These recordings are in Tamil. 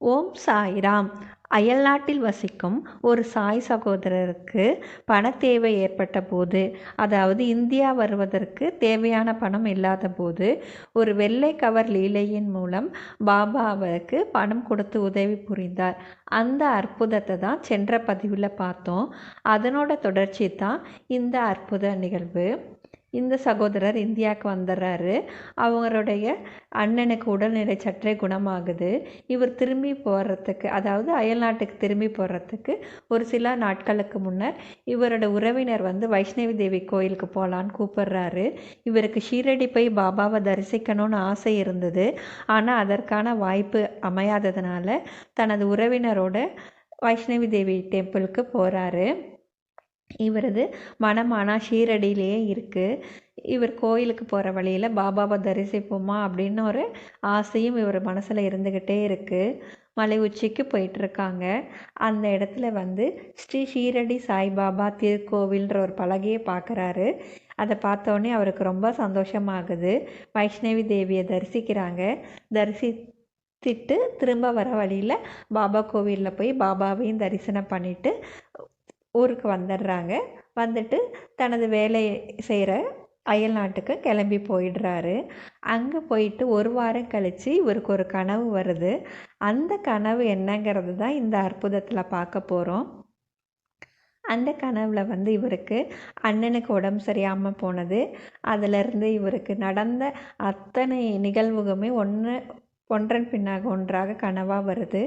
ஓம் சாய்ராம். அயல்நாட்டில் வசிக்கும் ஒரு சாய் சகோதரருக்கு பண தேவை ஏற்பட்ட போது அதாவது இந்தியா வருவதற்கு தேவையான பணம் இல்லாத போது ஒரு வெள்ளை கவர் லீலையின் மூலம் பாபா அவருக்கு பணம் கொடுத்து உதவி புரிந்தார். அந்த அற்புதத்தை தான் சென்ற பதிவில் பார்த்தோம். அதனோட தொடர்ச்சி தான் இந்த அற்புத நிகழ்வு. இந்த சகோதரர் இந்தியாவுக்கு வந்துடுறாரு அவங்களுடைய அண்ணனுக்கு உடல்நிலை சற்றே குணமாகுது. இவர் திரும்பி போடுறதுக்கு அதாவது அயல்நாட்டுக்கு திரும்பி போடுறதுக்கு ஒரு சில நாட்களுக்கு முன்னர் இவரோட உறவினர் வந்து வைஷ்ணவி தேவி கோயிலுக்கு போகலான்னு கூப்பிடுறாரு. இவருக்கு ஷீரடி போய் பாபாவை தரிசிக்கணும்னு ஆசை இருந்தது. ஆனால் அதற்கான வாய்ப்பு அமையாததுனால தனது உறவினரோட வைஷ்ணவி தேவி டெம்பிளுக்கு போகிறாரு இவரது மனம் ஷீரடியிலேயே இருக்குது இவர் கோயிலுக்கு போகிற வழியில் பாபாவை தரிசிப்போமா அப்படின்னு ஒரு ஆசையும் இவர் மனசில் இருந்துக்கிட்டே இருக்குது மலை உச்சிக்கு போயிட்டுருக்காங்க அந்த இடத்துல வந்து ஸ்ரீ ஷீரடி சாய்பாபா திருக்கோவில்ன்ற ஒரு பலகையை பார்க்குறாரு அதை பார்த்தோன்னே அவருக்கு ரொம்ப சந்தோஷமாகுது. வைஷ்ணவி தேவியை தரிசிக்கிறாங்க. தரிசித்துட்டு திரும்ப வர வழியில் பாபா கோவிலில் போய் பாபாவையும் தரிசனம் பண்ணிவிட்டு ஊருக்கு வந்துடுறாங்க. வந்துட்டு தனது வேலை செய்கிற அயல் நாட்டுக்கு கிளம்பி போயிடுறாரு. அங்கே போயிட்டு ஒரு வாரம் கழித்து இவருக்கு ஒரு கனவு வருது. அந்த கனவு என்னங்கிறது தான் இந்த அற்புதத்தில் பார்க்க போகிறோம் அந்த கனவில் வந்து இவருக்கு அண்ணனுக்கு உடம்பு சரியாமல் போனது. அதிலிருந்து இவருக்கு நடந்த அத்தனை நிகழ்வுகளுமே ஒன்று ஒன்றன் பின்னாக ஒன்றாக கனவாக வருது.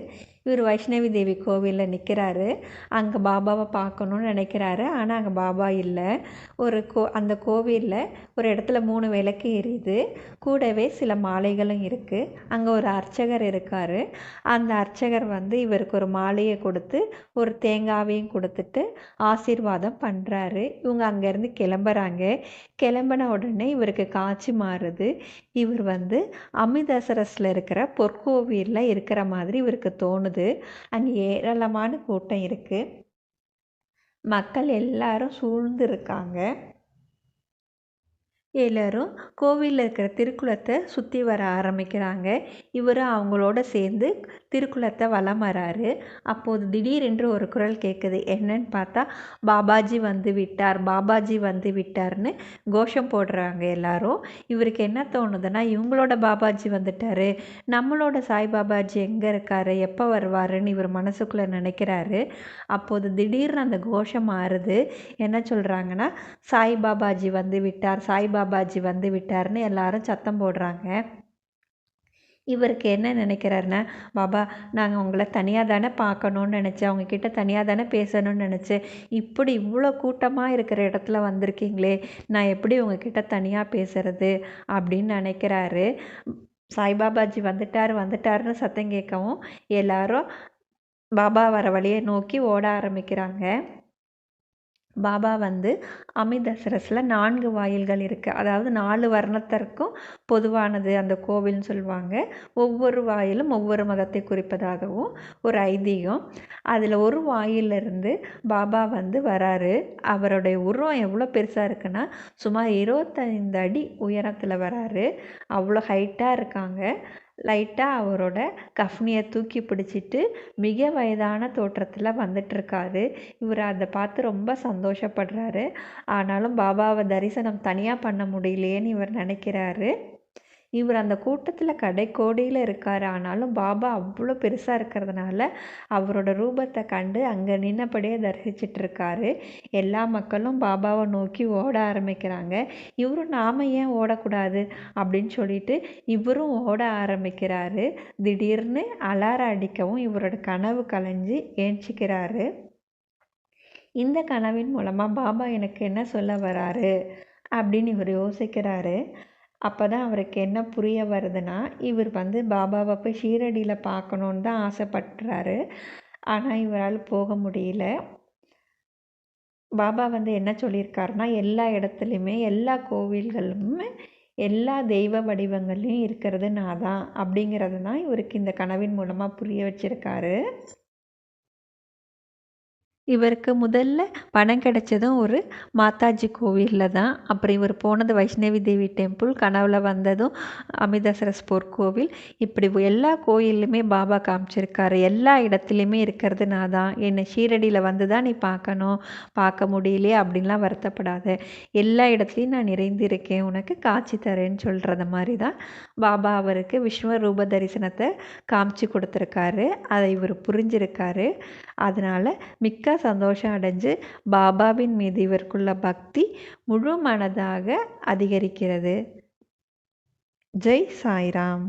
இவர் வைஷ்ணவி தேவி கோவிலில் நிற்கிறாரு அங்கே பாபாவை பார்க்கணுன்னு நினைக்கிறாரு. ஆனால் அங்கே பாபா இல்லை. ஒரு கோ அந்த கோவிலில் ஒரு இடத்துல மூணு விளக்கு எரியுது. கூடவே சில மாலைகளும் இருக்குது அங்கே ஒரு அர்ச்சகர் இருக்கார். அந்த அர்ச்சகர் வந்து இவருக்கு ஒரு மாலையை கொடுத்து ஒரு தேங்காவையும் கொடுத்துட்டு ஆசீர்வாதம் பண்ணுறாரு இவங்க அங்கேருந்து கிளம்புறாங்க. கிளம்பின உடனே இவருக்கு காட்சி மாறுது. இவர் வந்து அமிர்தசரஸில் இருக்கிற பொற்கோவிலில் இருக்கிற மாதிரி இவருக்கு தோணுது. அங்கே ஏராளமான கூட்டம் இருக்குது மக்கள் எல்லாரும் சூழ்ந்து இருக்காங்க. எல்லோரும் கோவிலில் இருக்கிற திருக்குளத்தை சுற்றி வர ஆரம்பிக்கிறாங்க. இவரும் அவங்களோட சேர்ந்து திருக்குளத்தை வலம் வராரு. அப்போது திடீரென்று ஒரு குரல் கேட்குது என்னன்னு பார்த்தா பாபாஜி வந்து விட்டார் பாபாஜி வந்து விட்டார்னு கோஷம் போடுறாங்க எல்லாரும். இவருக்கு என்ன தோணுதுன்னா இவங்களோட பாபாஜி வந்துட்டாரு. நம்மளோட சாய் பாபாஜி எங்கே இருக்காரு எப்போ வருவாருன்னு இவர் மனசுக்குள்ளே நினைக்கிறாரு. அப்போது திடீர்னு அந்த கோஷம் மாறுது. என்ன சொல்கிறாங்கன்னா சாய் பாபாஜி வந்து விட்டார் சாய் பாபாஜி வந்து விட்டார்னு எல்லாரும் சத்தம் போடுறாங்க. இவருக்கு என்ன நினைக்கிறாருன்னா பாபா நாங்கள் உங்களை தனியாக தானே பார்க்கணுன்னு நினச்சேன். அவங்கக்கிட்ட தனியாக தானே பேசணும்னு நினச்சேன். இப்படி இவ்வளோ கூட்டமாக இருக்கிற இடத்துல வந்திருக்கீங்களே. நான் எப்படி உங்ககிட்ட தனியாக பேசுறது? அப்படின்னு நினைக்கிறாரு. சாய்பாபாஜி வந்துட்டார் வந்துட்டாருன்னு சத்தம் கேட்கவும் எல்லாரும் பாபா வர வழியை நோக்கி ஓட ஆரம்பிக்கிறாங்க. பாபா வந்து அமிர்தசரஸில் நான்கு வாயில்கள் இருக்குது அதாவது நாலு வர்ணத்திற்கும் பொதுவானது அந்த கோவில்னு சொல்லுவாங்க. ஒவ்வொரு வாயிலும் ஒவ்வொரு மதத்தை குறிப்பதாகவும் ஒரு ஐதீகம். அதில் ஒரு வாயிலிருந்து பாபா வந்து வராரு. அவருடைய உருவம் எவ்வளோ பெருசாக இருக்குன்னா சுமார் இருபத்தைந்து அடி உயரத்தில் வராரு. அவ்வளோ ஹைட்டாக இருக்காங்க. லைட்டாக அவரோட கஃப்னியை தூக்கி பிடிச்சிட்டு மிக வயதான தோற்றத்தில் வந்துட்டுருக்காரு. இவர் அதை பார்த்து ரொம்ப சந்தோஷப்படுறாரு. ஆனாலும் பாபாவை தரிசனம் தனியாக பண்ண முடியலையேன்னு இவர் நினைக்கிறாரு. இவர் அந்த கூட்டத்தில் கடைக்கோடியில் இருக்கார். ஆனாலும் பாபா அவ்வளோ பெருசாக இருக்கிறதுனால அவரோட ரூபத்தை கண்டு அங்கே நின்னபடியே தரிசிச்சிட்ருக்காரு. எல்லா மக்களும் பாபாவை நோக்கி ஓட ஆரம்பிக்கிறாங்க. இவரும் நாம் ஏன் ஓடக்கூடாது அப்படின்னு சொல்லிட்டு இவரும் ஓட ஆரம்பிக்கிறாரு. திடீர்னு அலாரம் அடிக்கவும் இவரோட கனவு கலைஞ்சு ஏஞ்சிக்கிறாரு. இந்த கனவின் மூலமாக பாபா எனக்கு என்ன சொல்ல வராரு அப்படின்னு இவர் யோசிக்கிறாரு. அப்போ தான் அவருக்கு என்ன புரிய வருதுன்னா இவர் வந்து பாபாவை போய் ஷீரடியில் பார்க்கணுன்னு தான் ஆசைப்பட்றாரு. ஆனால் இவரால் போக முடியல. பாபா வந்து என்ன சொல்லியிருக்காருனா எல்லா இடத்துலையுமே எல்லா கோவில்களுமே எல்லா தெய்வ வடிவங்கள்லையும் இருக்கிறது நான் தான் அப்படிங்கிறது தான் இவருக்கு இந்த கனவின் மூலமாக புரிய வச்சுருக்காரு. இவருக்கு முதல்ல பணம் கிடைச்சதும் ஒரு மாதாஜி கோவிலில் தான். அப்புறம் இவர் போனது வைஷ்ணவி தேவி டெம்பிள் கனவுல வந்ததும் அமிர்தசரஸ் கோவில். இப்படி எல்லா கோயில்லையுமே பாபா காமிச்சிருக்காரு. எல்லா இடத்துலையுமே இருக்கிறது நான் தான். என்னை ஷீரடியில் வந்து தான் நீ பார்க்கணும் பார்க்க முடியலையே அப்படின்லாம் வருத்தப்படாத. எல்லா இடத்துலையும் நான் நிறைந்திருக்கேன். உனக்கு காட்சி தரேன்னு சொல்கிறத மாதிரி தான் பாபா அவருக்கு விஸ்வரூப தரிசனத்தை காமிச்சு கொடுத்துருக்காரு. அதை இவர் புரிஞ்சிருக்காரு. அதனால் மிக்க சந்தோஷம் அடைஞ்சு பாபாவின் மீது இவருக்குள்ள பக்தி முழு மனதாக அதிகரிக்கிறது. ஜெய் சாய்ராம்.